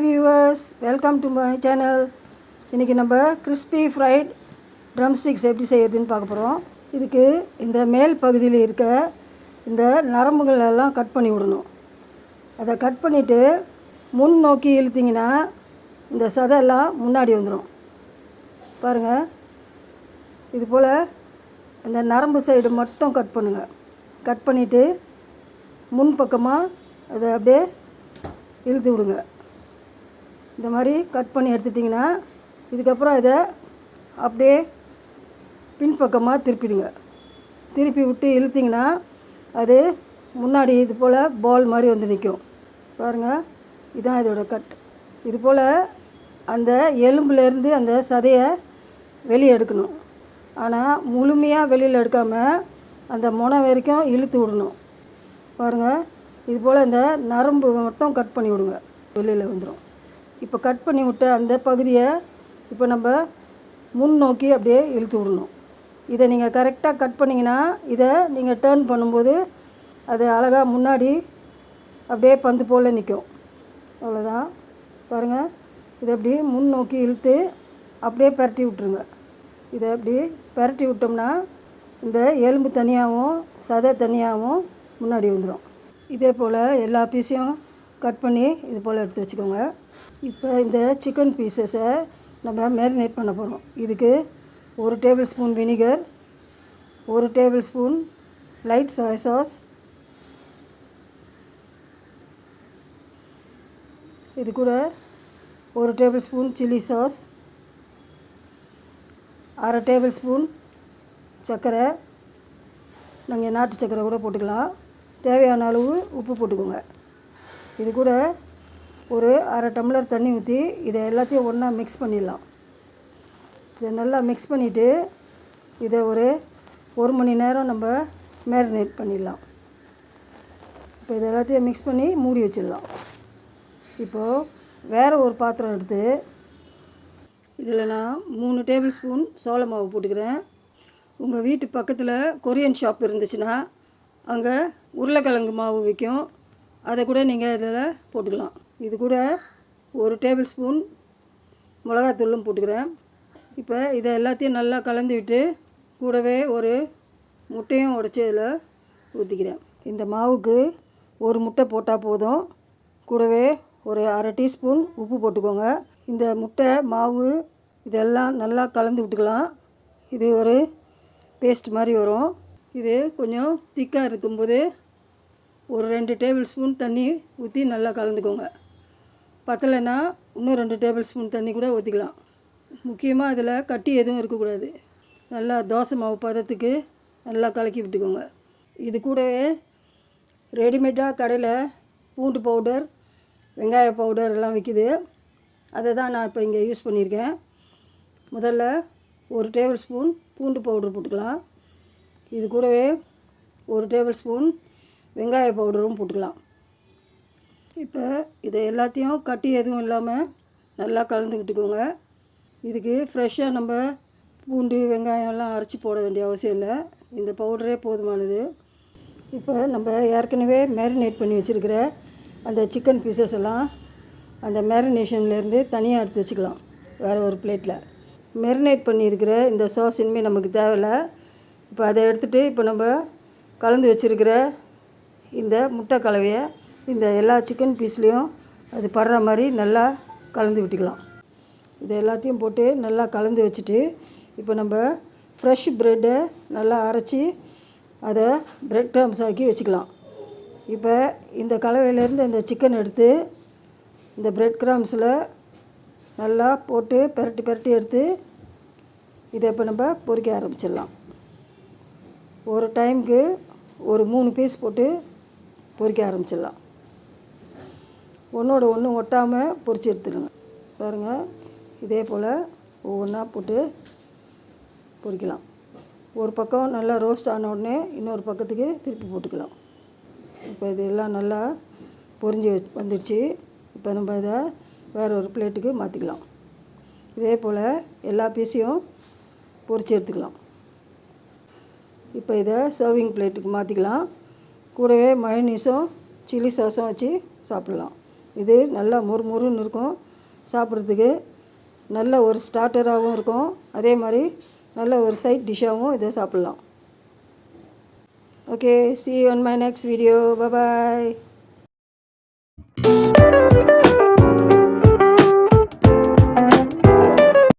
Hi viewers welcome to my channel இன்றைக்கி நம்ம crispy fried drum sticks எப்படி செய்யறதுன்னு பார்க்க போகிறோம் இதுக்கு இந்த மேல் பகுதியில் இருக்க இந்த நரம்புகள் எல்லாம் கட் பண்ணி விடணும். அதை கட் பண்ணிவிட்டு முன் நோக்கி இழுத்தீங்கன்னா இந்த சதையெல்லாம் முன்னாடி வந்துடும் பாருங்கள் இது போல் இந்த நரம்பு சைடு மட்டும் கட் பண்ணுங்கள் கட் பண்ணிவிட்டு முன் பக்கமாக அதை அப்படியே இழுத்து விடுங்க. இந்த மாதிரி கட் பண்ணி எடுத்துட்டிங்கன்னா இதுக்கப்புறம் இதை அப்படியே பின்பக்கமாக திருப்பிடுங்க. திருப்பி விட்டு இழுத்திங்கன்னா அது முன்னாடி இது போல் பால் மாதிரி வந்து நிற்கும். பாருங்கள் இதுதான் இதோட கட் இது போல் அந்த எலும்புலேருந்து அந்த சதையை வெளியே எடுக்கணும். ஆனால் முழுமையாக வெளியில் எடுக்காமல் அந்த முனை வரைக்கும் இழுத்து விடணும். பாருங்கள் இது போல் இந்த நரம்பு மட்டும் கட் பண்ணி விடுங்க. வெளியில் வந்துடும் இப்போ கட் பண்ணி விட்ட அந்த பகுதியை இப்போ நம்ம முன் நோக்கி அப்படியே இழுத்து விடணும். இதை நீங்கள் கரெக்டாக கட் பண்ணிங்கன்னா இதை நீங்கள் டேர்ன் பண்ணும்போது அது அழகாக முன்னாடி அப்படியே பந்து போல் நிற்கும். அவ்வளோதான் பாருங்கள் இதை அப்படி முன் நோக்கி இழுத்து அப்படியே பரட்டி விட்ருங்க இதை அப்படி பரட்டி விட்டோம்னா இந்த எலும்பு தனியாகவும் சதை தனியாகவும் முன்னாடி வந்துடும் இதே போல் எல்லா பீஸையும் கட் பண்ணி இது போல் எடுத்து வச்சுக்கோங்க. இப்போ இந்த சிக்கன் பீசஸை நம்ம மேரினேட் பண்ண போகிறோம் இதுக்கு ஒரு டேபிள் ஸ்பூன் வினிகர் ஒரு table spoon light soy sauce இது கூட ஒரு டேபிள் ஸ்பூன் சில்லி சாஸ் அரை டேபிள் ஸ்பூன் சர்க்கரை. நீங்கள் நாட்டு சர்க்கரை கூட போட்டுக்கலாம். தேவையான அளவு உப்பு போட்டுக்கோங்க. இது கூட ஒரு அரை டம்ளர் தண்ணி ஊற்றி இதை எல்லாத்தையும் ஒன்றா மிக்ஸ் பண்ணிடலாம். இதை நல்லா மிக்ஸ் பண்ணிவிட்டு இதை ஒரு ஒரு மணி நேரம் நம்ம மேரினேட் பண்ணிடலாம். இப்போ இது எல்லாத்தையும் மிக்ஸ் பண்ணி மூடி வச்சிடலாம். இப்போது வேறு ஒரு பாத்திரம் எடுத்து இதில் நான் மூணு டேபிள் ஸ்பூன் சோள மாவு போட்டுக்கிறேன். உங்கள் வீட்டு பக்கத்தில் கொரியன் ஷாப் இருந்துச்சுன்னா அங்கே உருளைக்கிழங்கு மாவு விற்கும் அதை கூட நீங்கள் இதில் போட்டுக்கலாம். இது கூட ஒரு டேபிள் ஸ்பூன் மிளகாத்தூளும் போட்டுக்கிறேன். இப்போ இதை எல்லாத்தையும் நல்லா கலந்து விட்டு கூடவே ஒரு முட்டையும் உடச்சி இதில் ஊற்றிக்கிறேன் இந்த மாவுக்கு ஒரு முட்டை போட்டால் போதும். கூடவே ஒரு அரை டீஸ்பூன் உப்பு போட்டுக்கோங்க. இந்த முட்டை மாவு இதெல்லாம் நல்லா கலந்து விட்டுக்கலாம். இது ஒரு பேஸ்ட் மாதிரி வரும். இது கொஞ்சம் திக்காக இருக்கும்போது ஒரு ரெண்டு டேபிள் ஸ்பூன் தண்ணி ஊற்றி நல்லா கலந்துக்கோங்க. பத்தலைன்னா இன்னும் ரெண்டு டேபிள் ஸ்பூன் தண்ணி கூட ஊற்றிக்கலாம் முக்கியமாக அதில் கட்டி எதுவும் இருக்கக்கூடாது. நல்லா தோசை மாவு பதத்துக்கு நல்லா கலக்கி விட்டுக்கோங்க. இது கூடவே ரெடிமேடாக கடையில் பூண்டு பவுடர் வெங்காய பவுடர் எல்லாம் விற்கிது அதை தான் நான் இப்போ இங்கே யூஸ் பண்ணியிருக்கேன். முதல்ல ஒரு டேபிள் ஸ்பூன் பூண்டு பவுடர் போட்டுக்கலாம். இது கூடவே ஒரு டேபிள் ஸ்பூன் வெங்காய பவுடரும் போட்டுக்கலாம். இப்போ இதை எல்லாத்தையும் கட்டி எதுவும் இல்லாமல் நல்லா கலந்து விட்டுக்கோங்க இதுக்கு ஃப்ரெஷ்ஷாக நம்ம பூண்டு வெங்காயம்லாம் அரைச்சி போட வேண்டிய அவசியம் இல்லை. இந்த பவுடரே போதுமானது. இப்போ நம்ம ஏற்கனவே மேரினேட் பண்ணி வச்சுருக்கிற அந்த சிக்கன் பீசஸ் எல்லாம் அந்த மேரினேஷன்லேருந்து தனியாக எடுத்து வச்சுக்கலாம். வேறு ஒரு பிளேட்டில் மேரினேட் பண்ணியிருக்கிற இந்த சாஸ் இனிமேல் நமக்கு தேவையில்லை. இப்போ அதை எடுத்துகிட்டு இப்போ நம்ம கலந்து வச்சுருக்கிற இந்த முட்டை கலவையை இந்த எல்லா சிக்கன் பீஸ்லேயும் அது படுற மாதிரி நல்லா கலந்து விட்டுக்கலாம். இது எல்லாத்தையும் போட்டு நல்லா கலந்து வச்சுட்டு இப்போ நம்ம ஃப்ரெஷ் ப்ரெட்டை நல்லா அரைச்சி அதை ப்ரெட் க்ரம்ஸ் ஆக்கி வச்சுக்கலாம். இப்போ இந்த கலவையிலேருந்து இந்த சிக்கன் எடுத்து இந்த ப்ரெட் கிராம்ஸில் நல்லா போட்டு பெரட்டி பெரட்டி எடுத்து இதை இப்போ நம்ம பொரிக்க ஆரம்பிச்சிடலாம். ஒரு டைமுக்கு ஒரு மூணு பீஸ் போட்டு பொரிக்க ஆரம்பிச்சிடலாம். ஒன்றோட ஒன்று ஒட்டாமல் பொறிச்சு எடுத்துடுங்க. பாருங்கள் இதே போல் ஒவ்வொன்றா போட்டு பொறிக்கலாம். ஒரு பக்கம் நல்லா ரோஸ்ட் ஆன உடனே இன்னொரு பக்கத்துக்கு திருப்பி போட்டுக்கலாம். இப்போ இது எல்லாம் நல்லா பொரிஞ்சு வந்துடுச்சு. இப்போ நம்ம இதை வேறு ஒரு பிளேட்டுக்கு மாற்றிக்கலாம் இதே போல் எல்லா பீஸையும் பொரித்து எடுத்துக்கலாம். இப்போ இதை சர்விங் பிளேட்டுக்கு மாற்றிக்கலாம் கூடவே மயனீஸும் சில்லி சாஸும் வச்சு சாப்பிட்லாம். இது நல்லா மொறு மொறுன்னு இருக்கும். சாப்பிட்றதுக்கு நல்ல ஒரு ஸ்டார்டராகவும் இருக்கும். அதே மாதிரி நல்ல ஒரு சைட் டிஷ்ஷாகவும் இதை சாப்பிட்லாம். Okay see on my next video bye bye